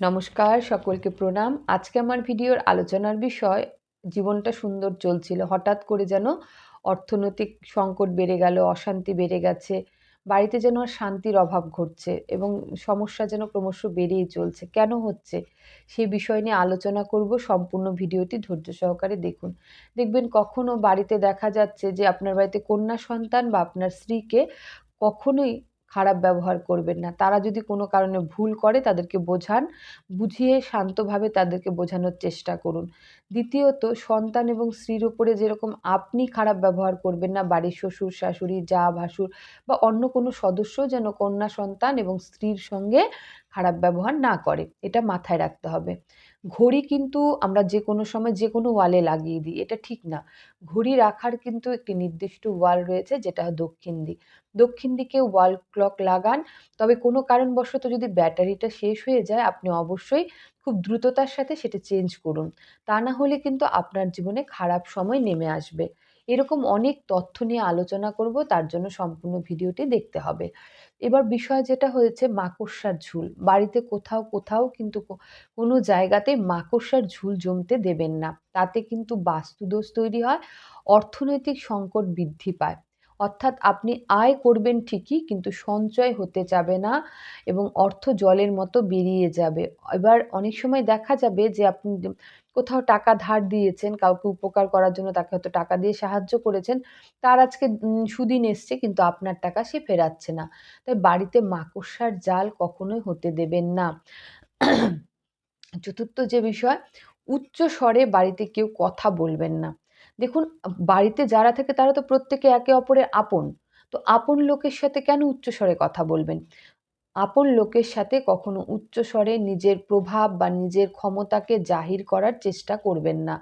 নমস্কার, সকলকে প্রণাম। আজকে আমার ভিডিওর আলোচনার বিষয়, জীবনটা সুন্দর চলছিল, হঠাৎ করে যেন অর্থনৈতিক সংকট বেড়ে গেল, অশান্তি বেড়ে গেছে, বাড়িতে যেন শান্তির অভাব ঘটছে এবং সমস্যা যেন ক্রমশ বেড়েই চলছে। কেন হচ্ছে? সেই বিষয় নিয়ে আলোচনা করব, সম্পূর্ণ ভিডিওটি ধৈর্য সহকারে দেখুন। দেখবেন কখনো বাড়িতে দেখা যাচ্ছে যে আপনার বাড়িতে কন্যা সন্তান বা আপনার স্ত্রীকে কখনোই খারাপ ব্যবহার করবেন না। তারা যদি কোনো কারণে ভুল করে, তাদেরকে বোঝান, বুঝিয়ে শান্তভাবে তাদেরকে বোঝানোর চেষ্টা করুন। দ্বিতীয়ত, সন্তান এবং স্ত্রীর ওপরে যেরকম আপনি খারাপ ব্যবহার করবেন না, বাড়ির শ্বশুর, শাশুড়ি, যা, ভাসুর বা অন্য কোনো সদস্য, যেন কন্যা সন্তান এবং স্ত্রীর সঙ্গে খারাপ ব্যবহার না করে, এটা মাথায় রাখতে হবে। ঘড়ি কিন্তু আমরা যে কোনো সময় যে কোনো ওয়ালে লাগিয়ে দিই, এটা ঠিক না। ঘড়ি রাখার কিন্তু একটি নির্দিষ্ট ওয়াল রয়েছে, যেটা দক্ষিণ দিক। দক্ষিণ দিকে ওয়াল ক্লক লাগান, তবে কোনো কারণবশত যদি ব্যাটারিটা শেষ হয়ে যায়, আপনি অবশ্যই খুব দ্রুততার সাথে সেটা চেঞ্জ করুন। তা না হলে কিন্তু আপনার জীবনে খারাপ সময় নেমে আসবে। এরকম অনেক তথ্য নিয়ে আলোচনা করব, তার জন্য সম্পূর্ণ ভিডিওটি দেখতে হবে। এবার বিষয় যেটা হয়েছে মাকড়সার ঝুল। বাড়িতে কোথাও কোথাও কিন্তু কোনো জায়গাতে মাকড়সার ঝুল জমতে দেবেন না। তাতে কিন্তু বাস্তুদোষ তৈরি হয়, অর্থনৈতিক সংকট বৃদ্ধি পায়। অর্থাৎ আপনি আয় করবেন ঠিকই, কিন্তু সঞ্চয় হতে যাবে না এবং অর্থ জলের মতো বেরিয়ে যাবে। এবার অনেক সময় দেখা যাবে যে আপনি কোথাও টাকা ধার দিয়েছেন, কাউকে উপকার করার জন্য তাকে হয়তো টাকা দিয়ে সাহায্য করেছেন, তার আজকে সুদিন এসছে কিন্তু আপনার টাকা সে ফেরাচ্ছে না। তাই বাড়িতে মাকড়সার জাল কখনোই হতে দেবেন না। চতুর্থ যে বিষয় উচ্চ স্বরে বাড়িতে কেউ কথা বলবেন না। দেখুন, বাড়িতে যারা থাকে তারা তো প্রত্যেকে একে অপরের আপন। তো আপন লোকের সাথে কেন উচ্চস্বরে কথা বলবেন? আপন লোকের সাথে কখনো উচ্চস্বরে নিজের প্রভাব বা নিজের ক্ষমতাকে জাহির করার চেষ্টা করবেন না।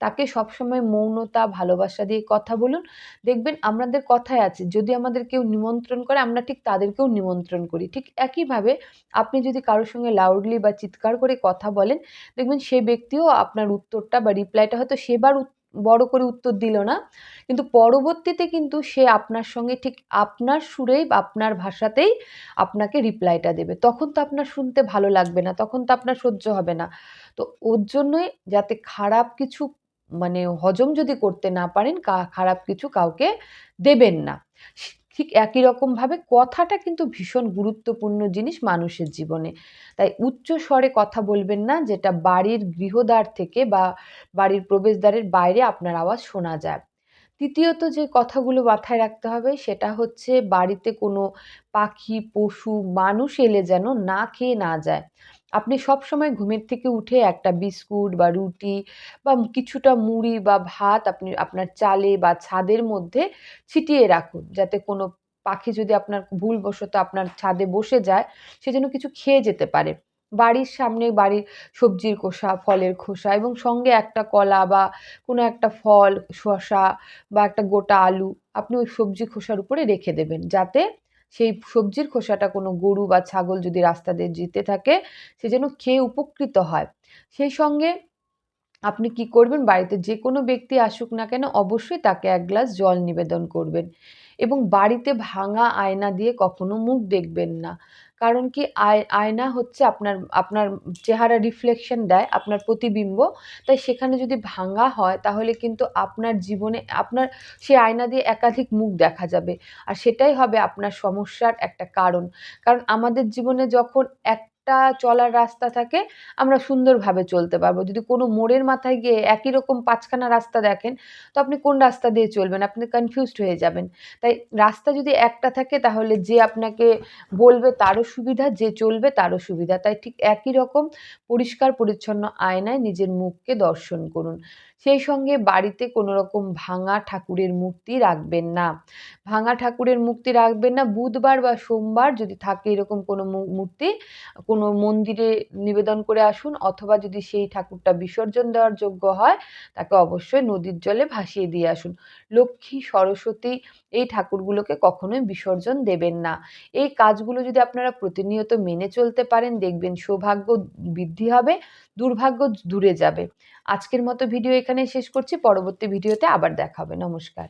তাকে সবসময় মৌনতা, ভালোবাসা দিয়ে কথা বলুন। দেখবেন আমাদের কথায় আছে, যদি আমাদের কেউ নিমন্ত্রণ করে, আমরা ঠিক তাদেরকেও নিমন্ত্রণ করি। ঠিক একইভাবে আপনি যদি কারোর সঙ্গে লাউডলি বা চিৎকার করে কথা বলেন, দেখবেন সে ব্যক্তিও আপনার উত্তরটা বা রিপ্লাইটা হয়তো সেবার বড় করে উত্তর দিল না। কিন্তু পরবর্তীতে কিন্তু সে আপনার সঙ্গে ঠিক আপনার সুরেই আপনার ভাষাতেই আপনাকে রিপ্লাইটা দেবে। তখন তো আপনার শুনতে ভালো লাগবে না, তখন তো আপনার সহ্য হবে না। তো ওর জন্যই যাতে খারাপ কিছু মানে হজম যদি করতে না পারেন খারাপ কিছু কাউকে দেবেন না। ঠিক একই রকমভাবে কথাটা কিন্তু ভীষণ গুরুত্বপূর্ণ জিনিস মানুষের জীবনে। তাই উচ্চ স্বরে কথা বলবেন না, যেটা বাড়ির গৃহদ্বার থেকে বা বাড়ির প্রবেশদ্বারের বাইরে আপনার আওয়াজ শোনা যায়। তৃতীয়ত যে কথাগুলো মাথায় রাখতে হবে, সেটা হচ্ছে বাড়িতে কোনো পাখি, পশু, মানুষ এলে যেন না খেয়ে না যায়। আপনি সব সময় ঘুমের থেকে উঠে একটা বিস্কুট বা রুটি বা কিছুটা মুড়ি বা ভাত আপনি, আপনার চালে বা ছাদের মধ্যে ছিটিয়ে রাখুন। যাতে কোনো পাখি যদি আপনার ভুলবশত আপনার ছাদে বসে যায়, সে যেন কিছু খেয়ে যেতে পারে। বাড়ির সামনে বাড়ির সবজির খোসা, ফলের খোসা এবং সঙ্গে একটা কলা বা কোনো একটা ফল, শসা বা একটা গোটা আলু, আপনি ওই সবজি খোসার উপরে রেখে দেবেন। যাতে সেই সবজির খোসাটা কোনো গরু বা ছাগল যদি রাস্তা দিয়ে যেতে থাকে, সে যেন খেয়ে উপকৃত হয়। সেই সঙ্গে আপনি কি করবেন, বাড়িতে যে কোনো ব্যক্তি আসুক না কেন, অবশ্যই তাকে এক গ্লাস জল নিবেদন করবেন। এবং বাড়িতে ভাঙা আয়না দিয়ে কখনো মুখ দেখবেন না। কারণ কি আয়না হচ্ছে আপনার আপনার চেহারা রিফ্লেকশন দেয় আপনার প্রতিবিম্ব। তাই সেখানে যদি ভাঙা হয় তাহলে কিন্তু আপনার জীবনে, আপনার সেই আয়না দিয়ে একাধিক মুখ দেখা যাবে। আর সেটাই হবে আপনার সমস্যার একটা কারণ। কারণ আমাদের জীবনে যখন এক একটা চলার রাস্তা থাকে, আমরা সুন্দরভাবে চলতে পারব। যদি কোনো মোড়ের মাথায় গিয়ে একই রকম পাঁচখানা রাস্তা দেখেন, তো আপনি কোন রাস্তা দিয়ে চলবেন? আপনি কনফিউজড হয়ে যাবেন। তাই রাস্তা যদি একটা থাকে, তাহলে যে আপনাকে বলবে তারও সুবিধা, যে চলবে তারও সুবিধা। তাই ঠিক একই রকম পরিষ্কার, পরিচ্ছন্ন আয়নায় নিজের মুখকে দর্শন করুন। সেই সঙ্গে বাড়িতে কোনো রকম ভাঙা ঠাকুরের মূর্তি রাখবেন না। ভাঙা ঠাকুরের মূর্তি রাখবেন না। বুধবার বা সোমবার যদি থাকে এরকম কোনো মূর্তি কোনো মন্দিরে নিবেদন করে আসুন অথবা যদি সেই ঠাকুরটা বিসর্জন দেওয়ার যোগ্য হয়, তাকে অবশ্যই নদীর জলে ভাসিয়ে দিয়ে আসুন। লক্ষ্মী, সরস্বতী এই ঠাকুরগুলোকে কখনোই বিসর্জন দেবেন না। এই কাজগুলো যদি আপনারা প্রতিনিয়ত মেনে চলতে পারেন, দেখবেন সৌভাগ্য বৃদ্ধি হবে, দুর্ভাগ্য দূরে যাবে। আজকের মতো ভিডিও এখানে শেষ করছি। পরবর্তী ভিডিওতে আবার দেখা হবে। নমস্কার।